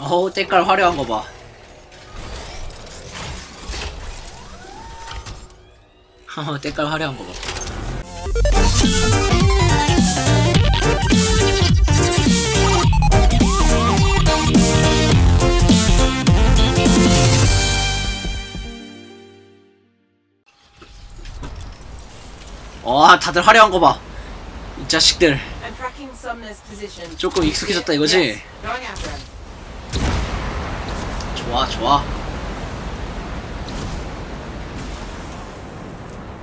어우 때깔 화려한 거 봐. 어 때깔 화려한 거 봐. 와 다들 화려한 거 봐. 이 자식들. 조금 익숙해졌다 이거지? 좋아 좋아.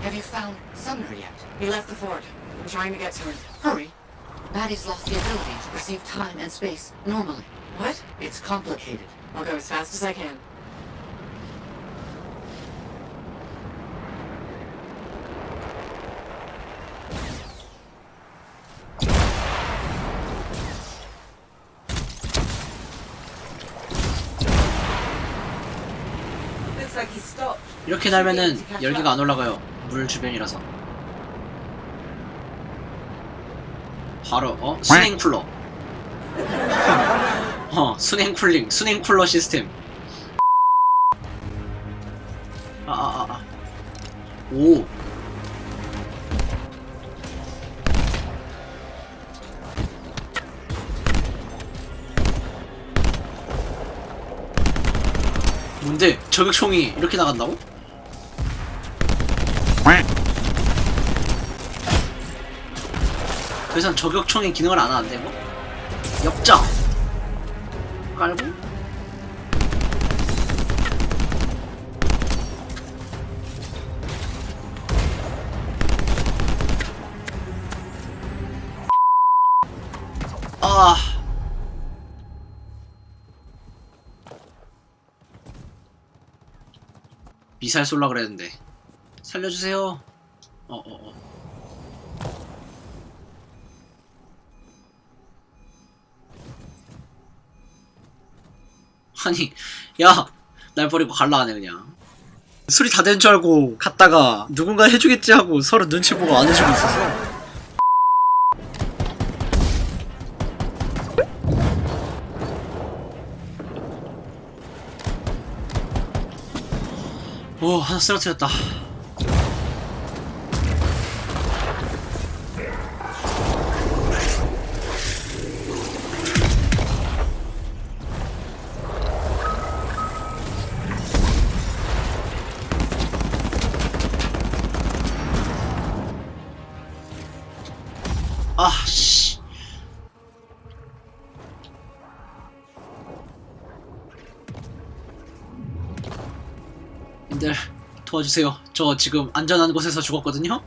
Have you found Sumner yet? He left the fort. I'm trying to get to him. Hurry. Maddie's lost the ability to perceive time and space normally. What? It's complicated. I'll go as fast as I can. 이렇게 달면은 열기가 안 올라가요. 물 주변이라서. 바로 어 순행 쿨러. 어 순행 쿨링, 순행 쿨러 시스템. 아 아 아 아, 아. 오. 뭔데 저격총이 이렇게 나간다고? 더 이상 저격총의 기능을 안 하는데 뭐? 역장 깔고 아 미사일 쏠라 그랬는데. 살려주세요. 어어 어. 아니 야 날 버리고 갈라 하네 그냥. 술이 다 된 줄 알고 갔다가 누군가 해주겠지 하고 서로 눈치 보고 안 해주고 있었어 오 하나 쓰러뜨렸다 아, 씨. 도와주세요. 저 지금 안전한 곳에서 죽었거든요.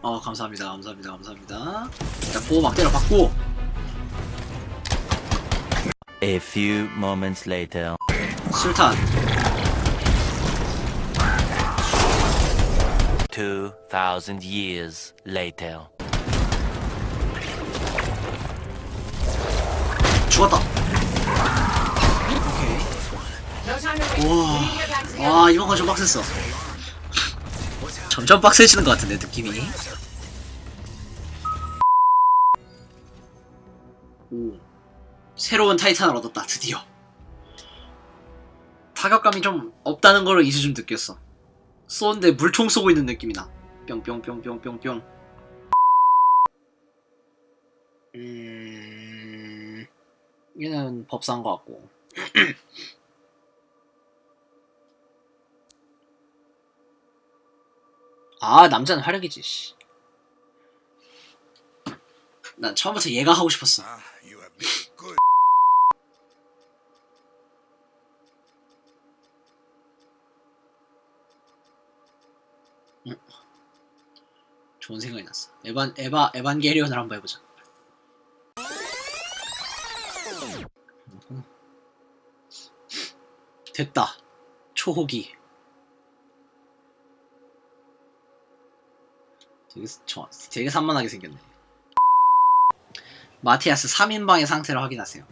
어, 감사합니다. 감사합니다. 감사합니다. 일단 보호막 때려 받고 A few moments later. 술탄 2,000 years later. 죽었다. Together. 와, 이번 건 좀 빡셌어. 점점 빡세지는 것 같은데 느낌이. 오, 새로운 타이탄을 얻었다 드디어. 타격감이 좀 없다는 걸 이제 좀 느꼈어. 쏘는데 물총 쏘고 있는 느낌이 나. 뿅뿅뿅뿅뿅뿅. 음, 얘는 법사인 것 같고. 아 남자는 활약이지. 씨. 난 처음부터 얘가 하고 싶었어. Good. 좋은 생각이 났어. 에반 에바 에반게리온을 한번 해보자. 됐다. 초호기. 되게 저 되게 산만하게 생겼네. 마티아스 3인방의 상태를 확인하세요.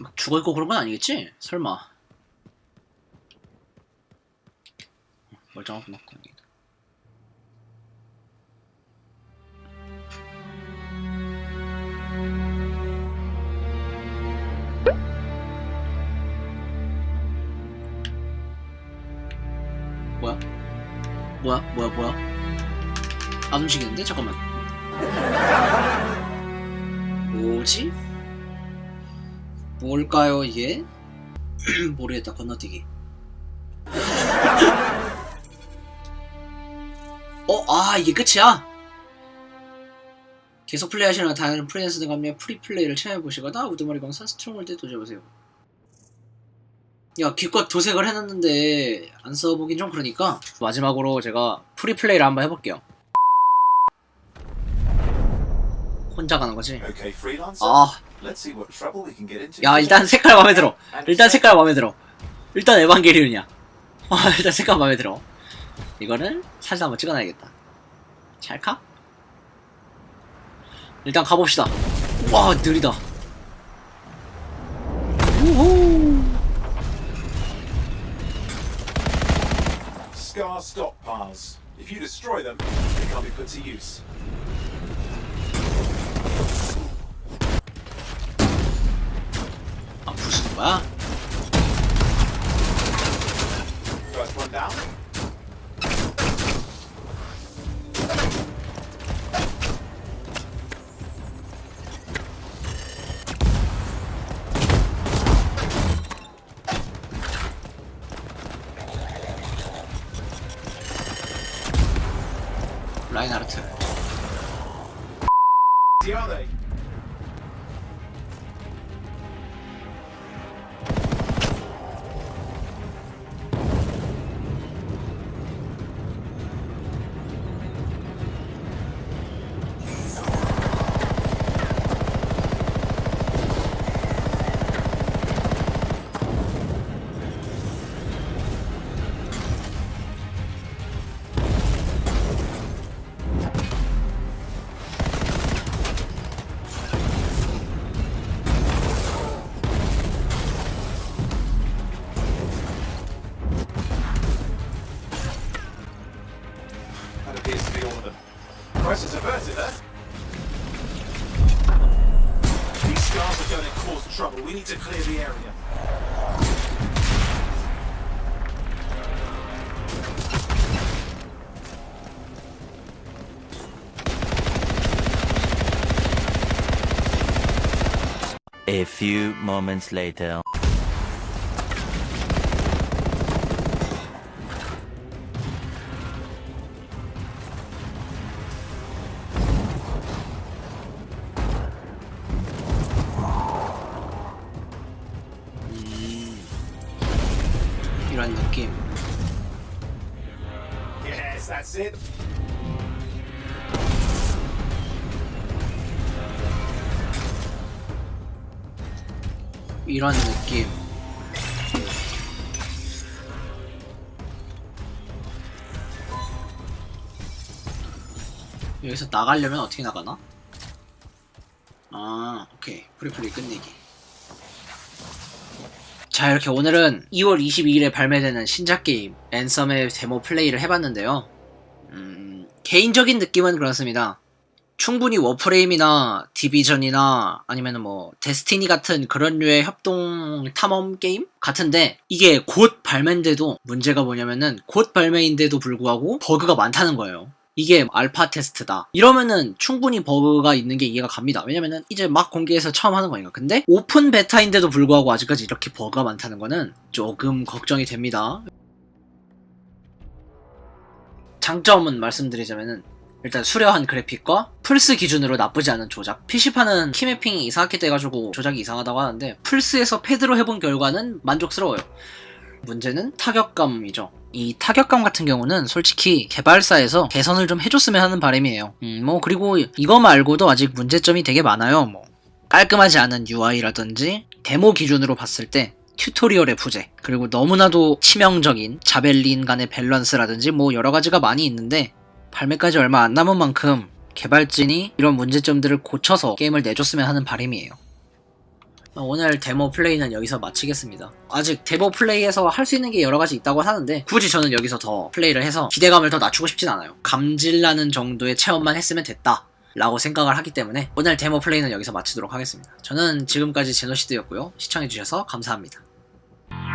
막 죽어있고 그런 건 아니겠지? 설마. 멀쩡하구나. 거기. 뭐 안 움직이는데? 잠깐만. 뭐지? 뭘까요 이게? 모르겠다 건너뛰기. 어 아 이게 끝이야? 계속 플레이하시는 다른 프리랜서 함께 프리플레이를 체험해보시거나 우두머리 광선 스트롱홀드에 도전해보세요. 야 기껏 도색을 해놨는데 안 써보긴 좀 그러니까. 마지막으로 제가 프리플레이를 한번 해볼게요 혼자 가는 거지. 아 야. 일단 색깔 마음에 들어 일단 색깔 마음에 들어 일단 에반게리온이야 아 일단 색깔 마음에 들어 이거는 사진 한번 찍어놔야겠다 찰칵 일단 가봅시다 와 느리다 우후 Scar stockpiles. If you destroy them, they can't be put to use. 거야? 라인하르트 cause trouble. We need to clear the area. A few moments later. That's it. 이런 느낌 여기서 나가려면 어떻게 나가나? 아 오케이 프리플레이 끝내기 자 이렇게 오늘은 2월 22일에 발매되는 신작 게임 앤썸의 데모 플레이를 해봤는데요 음, 개인적인 느낌은 그렇습니다 충분히 워프레임이나 디비전이나 아니면 뭐 데스티니 같은 그런 류의 협동 탐험 게임 같은데 이게 곧 발매인데도 문제가 뭐냐면은 곧 발매인데도 불구하고 버그가 많다는 거예요. 이게 알파 테스트다. 이러면은 충분히 버그가 있는 게 이해가 갑니다. 왜냐면은 이제 막 공개해서 처음 하는 거니까. 근데 오픈 베타인데도 불구하고 아직까지 이렇게 버그가 많다는 거는 조금 걱정이 됩니다. 장점은 말씀드리자면은 일단 수려한 그래픽과 플스 기준으로 나쁘지 않은 조작. PC판은 키매핑이 이상하게 돼가지고 조작이 이상하다고 하는데 플스에서 패드로 해본 결과는 만족스러워요. 문제는 타격감이죠. 이 타격감 같은 경우는 솔직히 개발사에서 개선을 좀 해줬으면 하는 바람이에요. 음, 뭐 그리고 이거 말고도 아직 문제점이 되게 많아요. 뭐 깔끔하지 않은 UI라든지 데모 기준으로 봤을 때 튜토리얼의 부재 그리고 너무나도 치명적인 자벨린 간의 밸런스라든지 뭐 여러 가지가 많이 있는데 발매까지 얼마 안 남은 만큼 개발진이 이런 문제점들을 고쳐서 게임을 내줬으면 하는 바람이에요. 오늘 데모 플레이는 여기서 마치겠습니다. 아직 데모 플레이에서 할 수 있는 게 여러 가지 있다고 하는데 굳이 저는 여기서 더 플레이를 해서 기대감을 더 낮추고 싶진 않아요. 감질나는 정도의 체험만 했으면 됐다. 라고 생각을 하기 때문에 오늘 데모 플레이는 여기서 마치도록 하겠습니다. 저는 지금까지 제노시드였고요. 시청해주셔서 감사합니다.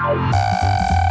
Música